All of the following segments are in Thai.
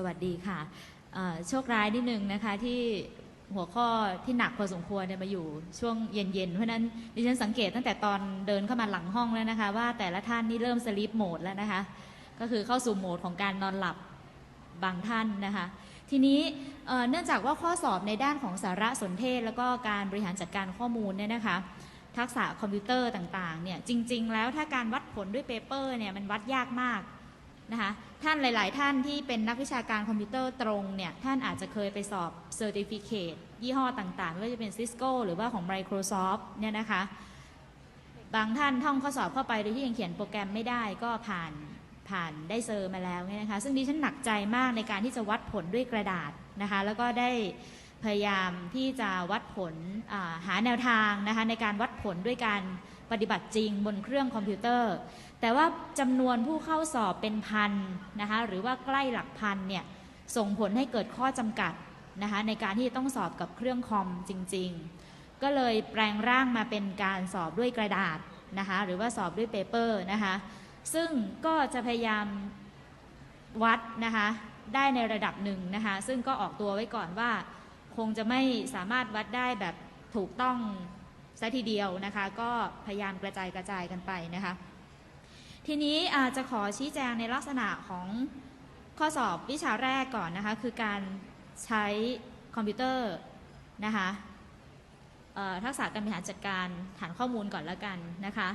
สวัสดีค่ะโชคร้ายนิดนึงนะคะที่หัวข้อที่หนักพอสมควรเนี่ยมาอยู่ช่วงเย็นๆ เพราะนั้นดิฉันสังเกตตั้งแต่ตอนเดินเข้ามาหลังห้องแล้วนะคะ ว่าแต่ละท่านนี่เริ่มสลีปโหมดแล้วนะคะ ก็คือเข้าสู่โหมดของการนอนหลับบางท่านนะคะ ทีนี้เนื่องจากว่าข้อสอบในด้านของสารสนเทศ แล้วก็การบริหารจัดการข้อมูลเนี่ยนะคะ ทักษะคอมพิวเตอร์ต่างๆเนี่ยจริง ๆ แล้วถ้าการวัดผลด้วยเปเปอร์เนี่ยมันวัดยากมาก นะคะท่านหลาย ๆ ท่านที่เป็นนักวิชาการคอมพิวเตอร์ตรงเนี่ยท่านอาจจะเคยไปสอบเซอร์ติฟิเคตยี่ห้อต่างๆไม่ว่าจะเป็น Cisco หรือว่าของ Microsoft เนี่ยนะคะบางท่านท่องข้อสอบเข้าไปโดยที่ยังเขียนโปรแกรมไม่ได้ก็ผ่านผ่านได้เซอร์มาแล้วเนี่ยนะคะซึ่งดิฉันหนักใจมากในการที่จะวัดผลด้วยกระดาษนะคะแล้วก็ได้พยายามที่จะวัดผลาหาแนวทางนะคะในการวัดผลด้วยการ ปฏิบัติจริงบนเครื่องคอมพิวเตอร์ แต่ว่าจำนวนผู้เข้าสอบเป็นพันนะคะหรือว่าใกล้หลักพันเนี่ยส่งผลให้เกิดข้อจำกัดนะคะในการที่จะต้องสอบกับเครื่องคอมจริง ๆ ก็เลยแปลงร่างมาเป็นการสอบด้วยกระดาษนะคะหรือว่าสอบด้วยเปเปอร์นะคะซึ่งก็จะพยายามวัดนะคะได้ในระดับหนึ่งนะคะซึ่งก็ออกตัวไว้ก่อนว่า คงจะไม่สามารถวัดได้แบบถูกต้อง ซะทีเดียวนะคะ ก็พยายามกระจายกระจายกันไปนะคะ ทีนี้อาจจะขอชี้แจงในลักษณะของข้อสอบวิชาแรกก่อนนะคะ คือการใช้คอมพิวเตอร์นะคะทักษะการบริหารจัดการฐานข้อมูลก่อนแล้วกันนะคะ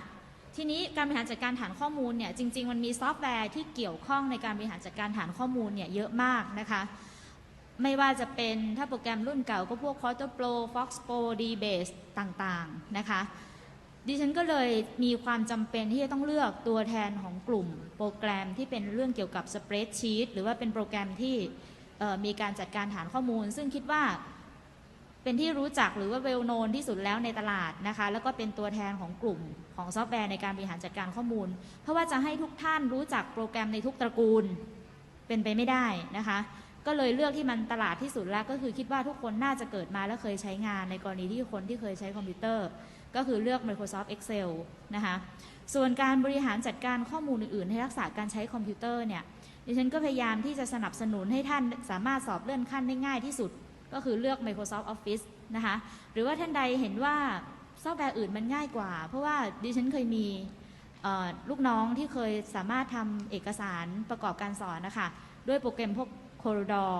ทีนี้การบริหารจัดการฐานข้อมูลเนี่ยจริง ๆ มันมีซอฟต์แวร์ที่เกี่ยวข้องในการบริหารจัดการฐานข้อมูลเนี่ยเยอะมากนะคะ ไม่ว่าจะเป็นถ้าโปรแกรมรุ่นเก่าก็พวก Quarter Pro Fox Pro DBase ต่างๆ นะคะ ดิฉันก็เลยมีความจำเป็นที่จะต้องเลือกตัวแทนของกลุ่ม โปรแกรมที่เป็นเรื่องเกี่ยวกับสเปรดชีตหรือว่าเป็นโปรแกรมที่มีการจัดการฐานข้อมูล ซึ่งคิดว่าเป็นที่รู้จักหรือว่าเวลโนนที่สุดแล้วในตลาดนะคะ แล้วก็เป็นตัวแทนของกลุ่มของซอฟต์แวร์ในการบริหารจัดการข้อมูล เพราะว่าจะให้ทุกท่านรู้จักโปรแกรมในทุกตระกูลเป็นไปไม่ได้นะคะ ก็เลยเลือกที่มันตลาดที่สุดแล้วก็คือคิดว่าทุกคนน่าจะเกิดมาแล้วเคยใช้งานในกรณีที่คนที่เคยใช้คอมพิวเตอร์ ก็คือเลือก Microsoft Excel นะคะส่วนการบริหารจัดการข้อมูลอื่นๆ ให้รักษาการใช้คอมพิวเตอร์เนี่ยดิฉันก็พยายามที่จะสนับสนุนให้ท่านสามารถสอบเลื่อนขั้นได้ง่ายที่สุด ก็คือเลือก Microsoft Office นะคะหรือว่าท่านใดเห็นว่าซอฟต์แวร์อื่นมันง่ายกว่า เพราะว่าดิฉันเคยมีลูกน้องที่เคยสามารถทำเอกสารประกอบการสอนนะคะด้วยโปรแกรมพวก Corridor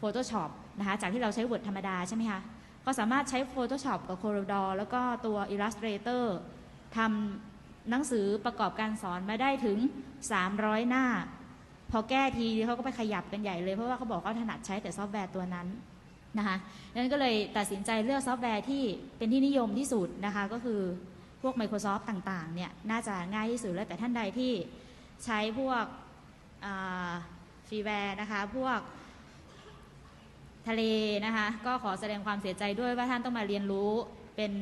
Photoshop นะคะจากที่เราใช้ Word ธรรมดาใช่ไหมคะก็สามารถใช้ Photoshop กับ Corridor แล้วก็ตัว Illustrator ทำหนังสือประกอบการสอนมาได้ถึง 300 หน้า พอแก้ทีเขาก็ไปขยับกันใหญ่เลย เพราะว่าเขาบอกเขาถนัดใช้แต่ซอฟต์แวร์ตัวนั้นนะคะดังนั้นก็เลยตัดสินใจเลือกซอฟต์แวร์ที่เป็นที่นิยมที่สุดนะคะ ก็คือพวก Microsoft ต่างๆ เนี่ย น่าจะง่ายที่สุดแล้วแต่ท่านใดที่ใช้พวก ฟรีแวร์นะคะ พวกทะเลนะคะ ก็ขอแสดงความเสียใจด้วยว่าท่านต้องมาเรียนรู้เป็น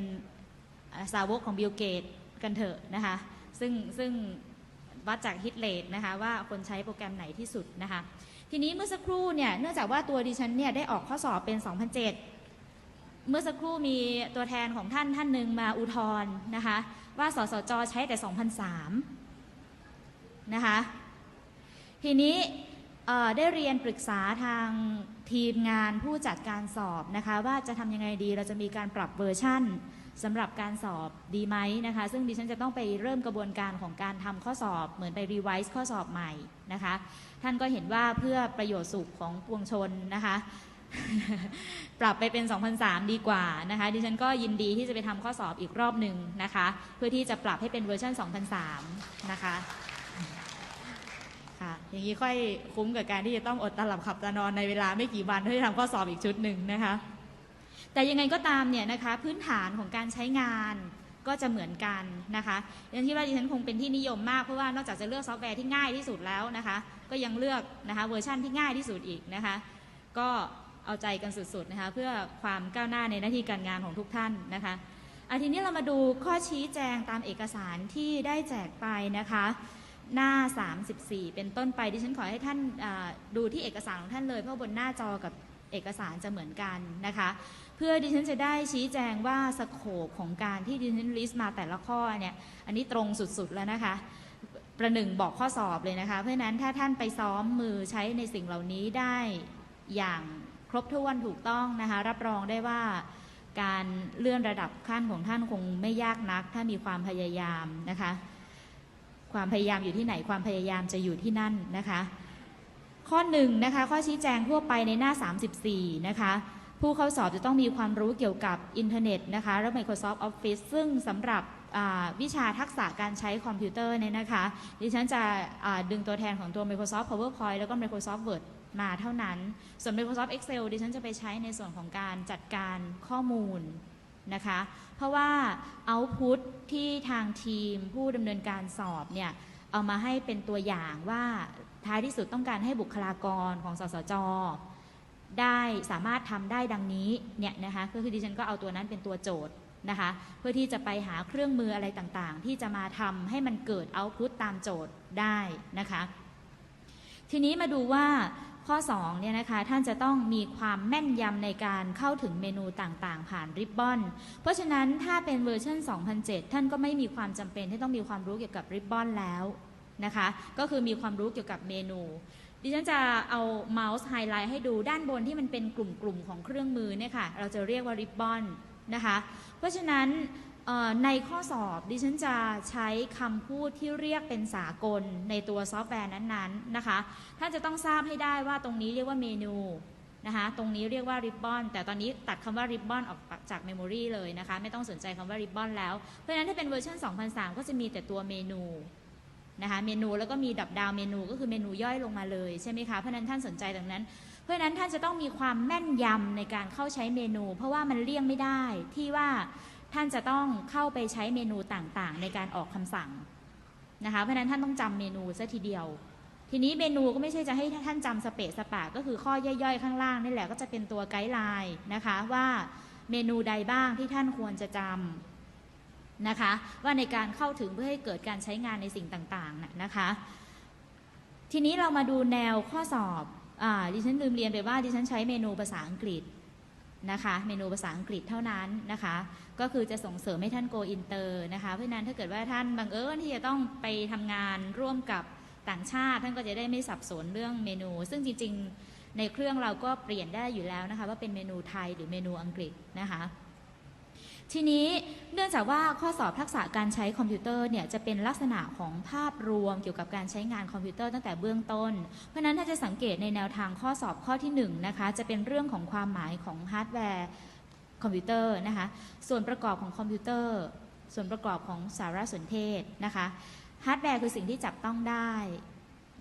สาวกของบิลเกตกันเถอะนะคะ ซึ่งซึ่งวัดจากฮิตเลทนะคะว่าคนใช้โปรแกรมไหนที่สุดนะคะ ทีนี้เมื่อสักครู่เนี่ยเนื่องจากว่าตัวดิฉันเนี่ยได้ออกข้อสอบเป็น 2007 เมื่อสักครู่มีตัวแทนของท่านท่านหนึ่งมาอุทธรณ์นะคะ ว่าสสจใช้แต่ 2003 นะคะ ทีนี้ ได้เรียนปรึกษาทางทีมงานผู้จัดการสอบนะคะว่าจะทำยังไงดีเราจะมีการปรับเวอร์ชั่นสำหรับการสอบดีไหมนะคะ ซึ่งดิฉันจะต้องไปเริ่มกระบวนการของการทำข้อสอบเหมือนไปรีไวซ์ข้อสอบใหม่นะคะ ท่านก็เห็นว่าเพื่อประโยชน์สุขของปวงชนนะคะ ปรับไปเป็น 2003 ดีกว่านะคะ ดิฉันก็ยินดีที่จะไปทำข้อสอบอีกรอบหนึ่งนะคะ เพื่อที่จะปรับให้เป็นเวอร์ชัน2003 นะคะค่ะ อย่างนี้ค่อยคุ้มกับการที่จะต้องอดตาหลับขับตานอนในเวลาไม่กี่วันเพื่อที่ทำข้อสอบอีกชุดหนึ่งนะคะ แต่ยังไงก็ตามเนี่ยนะคะพื้นฐานของการใช้งานก็จะเหมือนกันนะคะยันที่ว่าดิฉันคงเป็นที่นิยมมากเพราะว่านอกจากจะเลือกซอฟต์แวร์ที่ง่ายที่สุดแล้วนะคะ ก็ยังเลือกนะคะเวอร์ชั่นที่ง่ายที่สุดอีกนะคะ ก็เอาใจกันสุดๆนะคะเพื่อความก้าวหน้าในหน้าที่การงานของทุกท่านนะคะอาทีนี้เรามาดูข้อชี้แจงตามเอกสารที่ได้แจกไปนะคะ หน้า 34 เป็นต้นไปดิฉันขอให้ท่านดูที่เอกสารของท่านเลย เพราะบนหน้าจอกับเอกสารจะเหมือนกันนะคะ เพื่อดิฉันจะได้ชี้แจงว่าสโคปของการที่ดิฉันลิสต์มาแต่ละข้อเนี่ยอันนี้ตรงสุดๆแล้วนะคะประหนึ่งบอกข้อสอบเลยนะคะ เพราะนั้นถ้าท่านไปซ้อมมือใช้ในสิ่งเหล่านี้ได้อย่างครบถ้วนถูกต้องนะคะ รับรองได้ว่าการเลื่อนระดับขั้นของท่านคงไม่ยากนัก ถ้ามีความพยายามนะคะ ความพยายามอยู่ที่ไหนความพยายามจะอยู่ที่นั่นนะคะ ข้อหนึ่งนะคะข้อชี้แจงทั่วไปในหน้า 34 นะคะ ผู้เข้าสอบจะต้องมีความรู้เกี่ยวกับอินเทอร์เน็ตนะคะและ Microsoft Office ซึ่งสำหรับวิชาทักษะการใช้คอมพิวเตอร์เนี่ยนะคะ ดิฉันจะดึงตัวแทนของตัว Microsoft PowerPoint แล้วก็ Microsoft Word มาเท่านั้น ส่วน Microsoft Excel ดิฉันจะไปใช้ในส่วนของการจัดการข้อมูล นะคะ เพราะว่า Output ที่ทางทีมผู้ดำเนินการสอบเนี่ยเอามาให้เป็นตัวอย่างว่าท้ายที่สุดต้องการให้บุคลากรของสสจได้สามารถทำได้ดังนี้เนี่ยนะคะก็คือดิฉันก็เอาตัวนั้นเป็นตัวโจทย์นะคะ เพื่อที่จะไปหาเครื่องมืออะไรต่างๆ ที่จะมาทำให้มันเกิดเอาพุตตามโจทย์ได้นะคะ ทีนี้มาดูว่า ข้อ2เนี่ยนะคะท่านจะต้องมีความแม่นยำในการเข้าถึงเมนูต่างๆ ผ่านริบบอนเพราะฉะนั้นถ้าเป็นเวอร์ชัน2007 ท่านก็ไม่มีความจำเป็นที่ต้องมีความรู้เกี่ยวกับริบบอนแล้วนะคะก็คือมีความรู้เกี่ยวกับเมนู ดิฉันจะเอาเมาส์ไฮไลท์ให้ดูด้านบนที่มันเป็นกลุ่มๆของเครื่องมือเนี่ยค่ะเราจะเรียกว่าริบบอนนะคะเพราะฉะนั้น ในข้อสอบดิฉันจะใช้คำพูดที่เรียกเป็นสากลในตัวซอฟต์แวร์นั้นๆนะคะท่านจะต้องทราบให้ได้ว่าตรงนี้เรียกว่าเมนูนะคะตรงนี้เรียกว่าริบบอนแต่ตอนนี้ตัดคำว่าริบบอนออกจากเมมโมรีเลยนะคะไม่ต้องสนใจคำว่าริบบอนแล้ว เพราะฉะนั้นถ้าเป็นเวอร์ชัน2003 ก็จะมีแต่ตัวเมนูนะคะเมนูแล้วก็มีดับดาวเมนูก็คือเมนูย่อยลงมาเลยใช่ไหมคะเพราะนั้นท่านสนใจตรงนั้น เพราะฉะนั้นท่านจะต้องมีความแม่นยำในการเข้าใช้เมนู เพราะว่ามันเลี่ยงไม่ได้ที่ว่า ท่านจะต้องเข้าไปใช้เมนูต่างๆ ในการออกคำสั่งนะคะ เพราะนั้นท่านต้องจำเมนูซะทีเดียว ทีนี้เมนูก็ไม่ใช่จะให้ท่านจำสเปซสปะก็คือข้อย่อยๆ ข้างล่างนี่แหละก็จะเป็นตัวไกด์ไลน์นะคะว่าเมนูใดบ้างที่ท่านควรจะจำนะคะ ว่าในการเข้าถึงเพื่อให้เกิดการใช้งานในสิ่งต่างๆนะคะ ทีนี้เรามาดูแนวข้อสอบอาดิฉันลืมเรียนไปว่าดิฉันใช้เมนูภาษาอังกฤษ นะคะ เมนูภาษาอังกฤษเท่านั้นนะคะ ก็คือจะส่งเสริมให้ท่านโกอินเตอร์นะคะ เพราะฉะนั้นถ้าเกิดว่าท่านบังเอิญที่จะต้องไปทำงานร่วมกับต่างชาติ ท่านก็จะได้ไม่สับสนเรื่องเมนู ซึ่งจริง ๆ ในเครื่องเราก็เปลี่ยนได้อยู่แล้วนะคะ ว่าเป็นเมนูไทยหรือเมนูอังกฤษนะคะ ทีนี้เนื่องจากว่าข้อสอบทักษะการใช้คอมพิวเตอร์เนี่ยจะเป็นลักษณะของภาพรวมเกี่ยวกับการใช้งานคอมพิวเตอร์ตั้งแต่เบื้องต้น เพราะนั้นถ้าจะสังเกตในแนวทางข้อสอบข้อที่1นงนะคะจะเป็นเรื่องของความหมายของฮาร์ดแวร์คอมพิวเตอร์นะคะส่วนประกอบของคอมพิวเตอร์ ส่วนประกอบของสารสนเทศนะคะฮาร์ดแวร์คือสิ่งที่จับต้องได้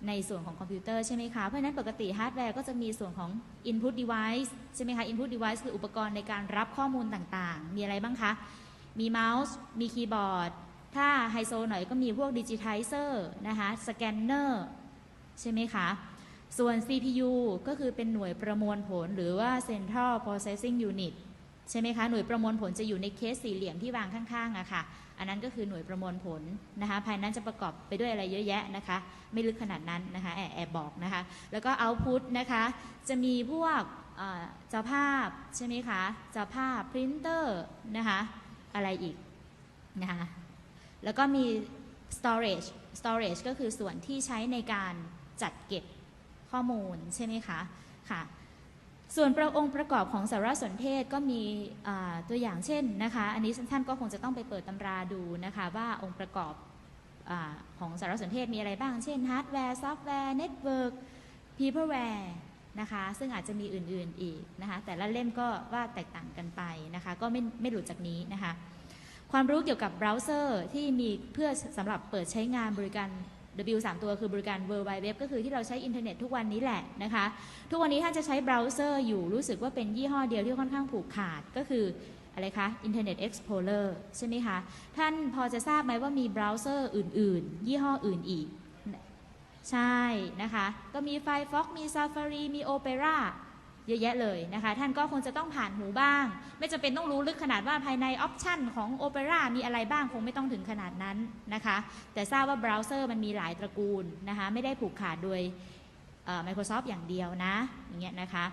ในส่วนของคอมพิวเตอร์ใช่ไหมคะ เพราะฉะนั้นปกติฮาร์ดแวร์ก็จะมีส่วนของ Input Device ใช่ไหมคะ Input Device คืออุปกรณ์ในการรับข้อมูลต่างๆ มีอะไรบ้างคะ มีเมาส์ มีคีย์บอร์ด ถ้าไฮโซหน่อยก็มีพวกดิจิทัลเซอร์นะคะสแกนเนอร์ใช่ไหมคะ ส่วน CPU ก็คือเป็นหน่วยประมวลผลหรือว่า Central Processing Unit ใช่ไหมคะ หน่วยประมวลผลจะอยู่ในเคสสี่เหลี่ยมที่วางข้างๆอะค่ะ อันนั้นก็คือหน่วยประมวลผลนะคะ ภายนั้นจะประกอบไปด้วยอะไรเยอะแยะนะคะ ไม่ลึกขนาดนั้นนะคะ แอบแอบบอกนะคะ แล้วก็ output นะคะ จะมีพวกเจ้าภาพใช่ไหมคะ เจ้าภาพ printer นะคะ อะไรอีกนะคะ แล้วก็มี storage storage ก็คือส่วนที่ใช้ในการจัดเก็บข้อมูลใช่ไหมคะ ค่ะ ส่วนประองค์ประกอบของสารสนเทศก็มีตัวอย่างเช่นนะคะอันนี้ท่านก็คงจะต้องไปเปิดตำราดูนะคะว่าองค์ประกอบอของสารสนเทศมีอะไรบ้าง เช่นฮาร์ดแวร์ซอฟต์แวร์เน็ตเวิร์ก peopleware นะคะซึ่งอาจจะมีอื่นๆอีกนะคะแต่ละเล่มก็ว่าแตกต่างกันไปนะคะก็ไม่ไม่หลุดจากนี้นะคะความรู้เกี่ยวกับเบราว์เซอร์ที่มีเพื่อสำหรับเปิดใช้งานบริการ W 3ตัวคือบริการ World Wide Web ก็คือที่เราใช้อินเทอร์เน็ตทุกวันนี้แหละนะคะ ทุกวันนี้ท่าจะใช้เบราว์เซอร์อยู่รู้สึกว่าเป็นยี่ห้อเดียวที่ค่อนข้างผูกขาดก็คืออะไรคะ Internet Explorer ใช่ไหมคะ ท่านพอจะทราบไหมว่ามีเบราว์เซอร์อื่น ๆ ยี่ห้ออื่นอีก ใช่นะคะ ก็มี Firefox มี Safari มี Opera เยอะแยะเลยนะคะ ท่านก็คงจะต้องผ่านหูบ้าง ไม่จำเป็นต้องรู้ลึกขนาดว่าภายในออปชันของโอเปร่ามีอะไรบ้างคงไม่ต้องถึงขนาดนั้นนะคะ แต่ทราบว่าเบราว์เซอร์มันมีหลายตระกูลนะคะ ไม่ได้ผูกขาดโดย Microsoft อย่างเดียวนะ อย่างเงี้ยนะคะ